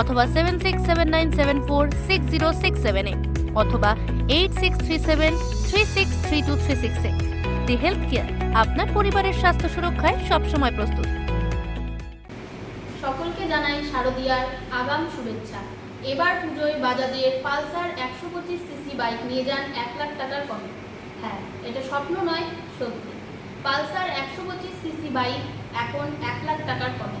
অথবা seven six seven nine seven four six zero six সেভেনে অথবা eight six three seven three six three two three সিক্সে the health care আপনার পরিবারের স্বাস্থ্য সুরক্ষায় সবসময় প্রস্তুত। সকলকে জানাই শারদিয়ার আগাম শুভেচ্ছা। এবার পুজোয় বাজাজের পালসার একশো পঁচিশ সিসি বাইক নিয়ে যান এক লাখ টাকার কমে। হ্যাঁ এটা স্বপ্ন নয়, সত্যি। পালসার একশো পঁচিশ সিসি বাইক এখন এক লাখ টাকার কমে।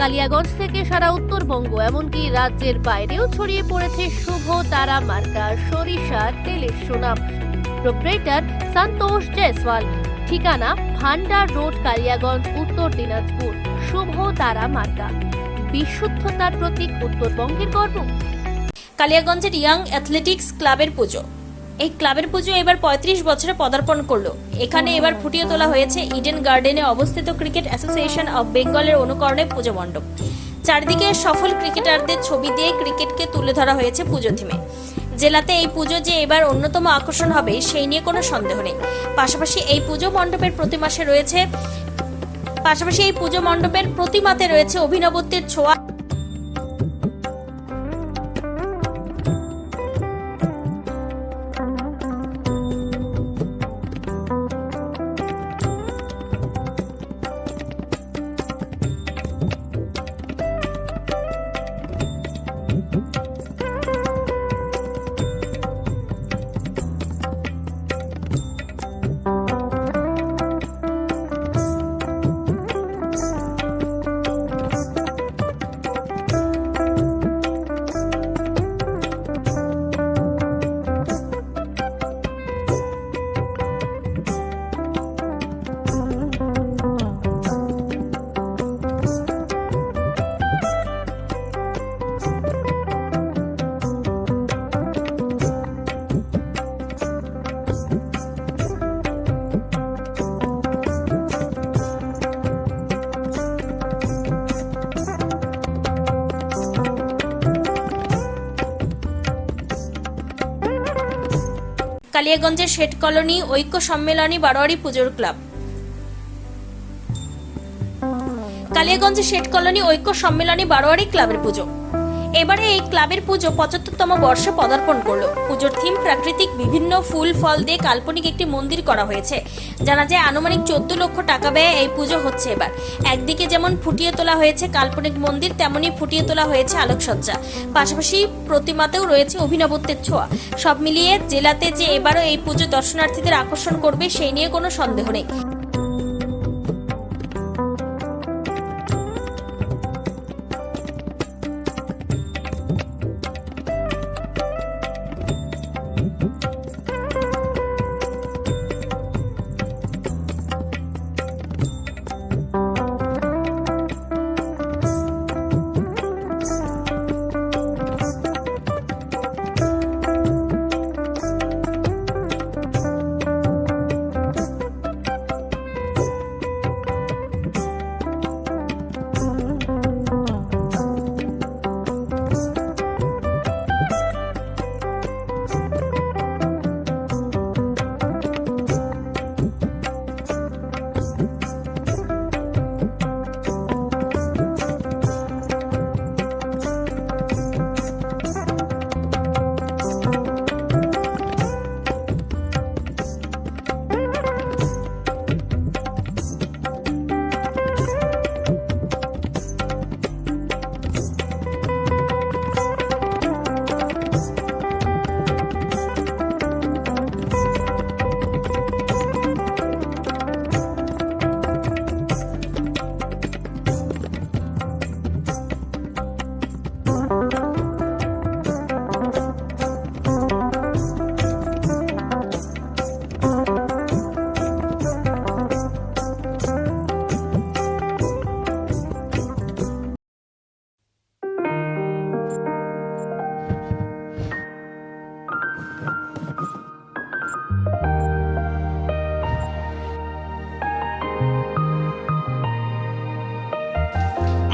কালিয়াগঞ্জ থেকে সারা উত্তরবঙ্গ, এমনকি রাজ্যের বাইরেও ছড়িয়ে পড়েছে শুভ তারা মার্কা, সরিষা, তেলের সুনাম। প্রোপ্রেটার সন্তোষ জয়সওয়াল, ঠিকানা ভান্ডার রোড, কালিয়াগঞ্জ, উত্তর দিনাজপুর, শুভ তারা মার্কা। বিশুদ্ধতার প্রতীক উত্তরবঙ্গের গর্ব। কালিয়াগঞ্জের ইয়াং অ্যাথলেটিক্স ক্লাবের পুজো। এই ক্লাবের পুজো এবার পঁয়ত্রিশ বছরে পদার্পণ করল। এখানে এবার ফুটিয়ে তোলা হয়েছে ইডেন গার্ডেনে অবস্থিত ক্রিকেট অ্যাসোসিয়েশন অব বেঙ্গলের অনুকরণে পুজো মণ্ডপ। চারদিকে সফল ক্রিকেটারদের ছবি দিয়ে ক্রিকেটকে তুলে ধরা হয়েছে পুজো থিমে জেলাতে এই পুজো যে এবার অন্যতম আকর্ষণ হবে, সেই নিয়ে কোনো সন্দেহ নেই। পাশাপাশি এই পুজো মণ্ডপের প্রতি মাসে রয়েছে পাশাপাশি এই পুজো মণ্ডপের প্রতিমাতে রয়েছে অভিনবত্বের ছোঁয়া। কালিয়াগঞ্জের শেট কলোনি ঐক্য সম্মেলনী বারোয়ারি পুজোর ক্লাব। কালিয়াগঞ্জের শেট কলোনি ঐক্য সম্মেলনী বারোয়ারি ক্লাবের পুজো। এবারে এই ক্লাবের পুজো পঁচাত্তরতম বর্ষে পদার্পণ করল। পুজোর থিম প্রাকৃতিক বিভিন্ন ফুল, ফল দিয়ে কাল্পনিক একটি মন্দির করা হয়েছে। জানা যায় আনুমানিক চোদ্দ লক্ষ টাকা ব্যয়ে এই পুজো হচ্ছে এবার। একদিকে যেমন ফুটিয়ে তোলা হয়েছে কাল্পনিক মন্দির তেমনি ফুটিয়ে তোলা হয়েছে আলোকসজ্জা। পাশাপাশি প্রতিমাতেও রয়েছে অভিনবত্বের ছোঁয়া। সব মিলিয়ে জেলাতে যে এবারও এই পুজো দর্শনার্থীদের আকর্ষণ করবে, সেই নিয়ে কোনো সন্দেহ নেই। Bye.